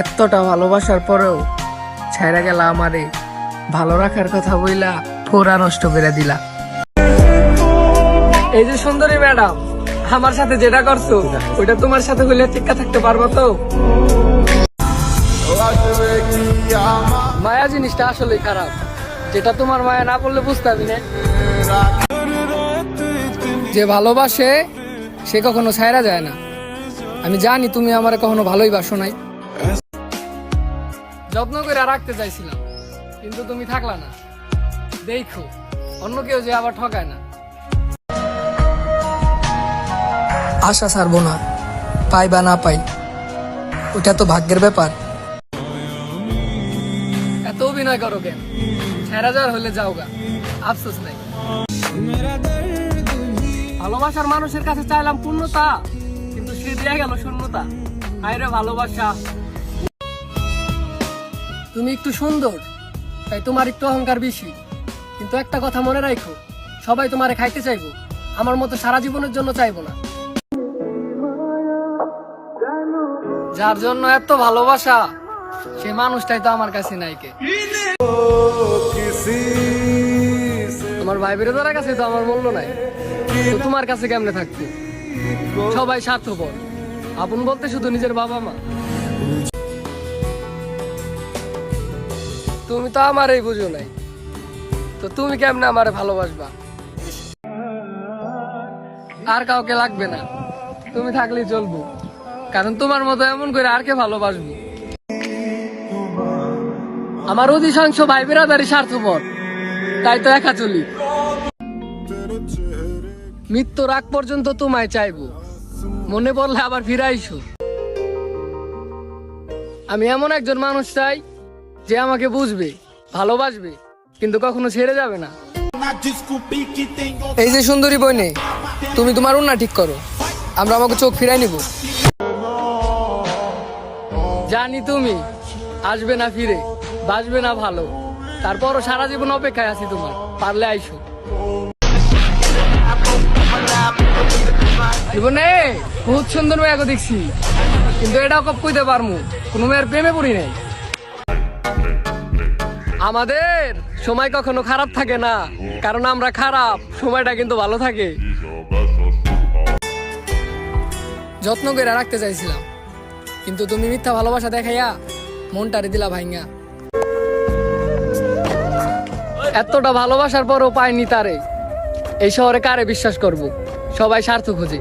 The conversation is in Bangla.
এতটা ভালোবাসার পরেও ছেড়ে গেল আমারে। ভালো রাখার কথা বইলা পুরা নষ্ট করে দিলা। এই যে সুন্দরী ম্যাডাম, আমার সাথে যেটা করছ, ওইটা তোমার সাথে হইলে টিকা থাকতে পারব তো? মায়া জিনিসটা আসলেই খারাপ। যেটা তোমার মায়া না করলে বুঝতে পারবি না। যে ভালোবাসে, সে কখনো ছায়রা যায় না। আমি জানি তুমি আমার কখনো ভালোই বাসো নাই। যত্ন করে রাখতে চাইছিলাম কিন্তু তুমি থাকলা না। দেখো অন্য কেউ যে আবার ঠকায় না। আশা ছাড়বো না পাই বা না পাই ওটা তো ভাগ্যের ব্যাপার। এত অভিনয় করো কেন? ছেড়া যাওয়ার হলে যাও গা আফসোস নাই। ভালোবাসার মানুষের কাছে চাইলাম পূর্ণতা কিন্তু সে দিয়ে গেল শূন্যতা। আইরে ভালোবাসা তুমি একটু সুন্দর, তাই তোমার একটু অহংকার বেশি। কিন্তু একটা কথা মনে রাখো, সবাই তোমারে খাইতে চাইব, আমার মতো সারা জীবনের জন্য চাইব না। যার জন্য এত ভালোবাসা, সে মানুষটাই তো আমার কাছে নাই কে আমার ভাই বেরোদার কাছে তো আমার মূল্য নাই। তোমার কাছে কেমনে থাকতো সবাই স্বার্থপর। আপন বলতে শুধু নিজের বাবা মা। তুমি তো আমারই বুঝো নাই। তো তুমি কেমনে আমারে ভালোবাসবা? আর কাউকে লাগবে না। তুমি থাকলেই চলবো। কারণ তোমার মতো এমন করে আর কে ভালোবাসবো? আমার অধিকাংশ ভাই বেরাদারি স্বার্থপর। তাই তো একা চলি। মৃত্যুর আগ পর্যন্ত তোমায় চাইব। মনে পড়লে আবার ফিরাইছো। আমি এমন একজন মানুষ চাই যে আমাকে বুঝবে, ভালোবাসবে, কিন্তু কখনো ছেড়ে যাবে না। এই যে সুন্দরী বইনে, তুমি তোমার উন্না ঠিক করো। আমরা আমাকে চোখ ফিরাই নিব। জানি তুমি আসবে না ফিরে বাসবে না ভালো। তারপরও সারা জীবন অপেক্ষায় আছি তোমার, পারলে আইসো। জীবনে বহুত সুন্দর মেয়ে দেখছি, কিন্তু এটাও কপ কইতে পারমু, কোনো মেয়ের প্রেমে পড়ি নাই। আমাদের সময় কখনো খারাপ থাকে না কারণ আমরা খারাপ সময়টা কিন্তু ভালো থাকে। যত্ন করে রাখতে চাইছিলাম কিন্তু তুমি মিথ্যা ভালোবাসা দেখাইয়া মনটারে দিলা ভাইঙ্গা। এতটা ভালোবাসার পরও পাইনি তারে। এই শহরে কারে বিশ্বাস করব? সবাই স্বার্থ খোঁজে।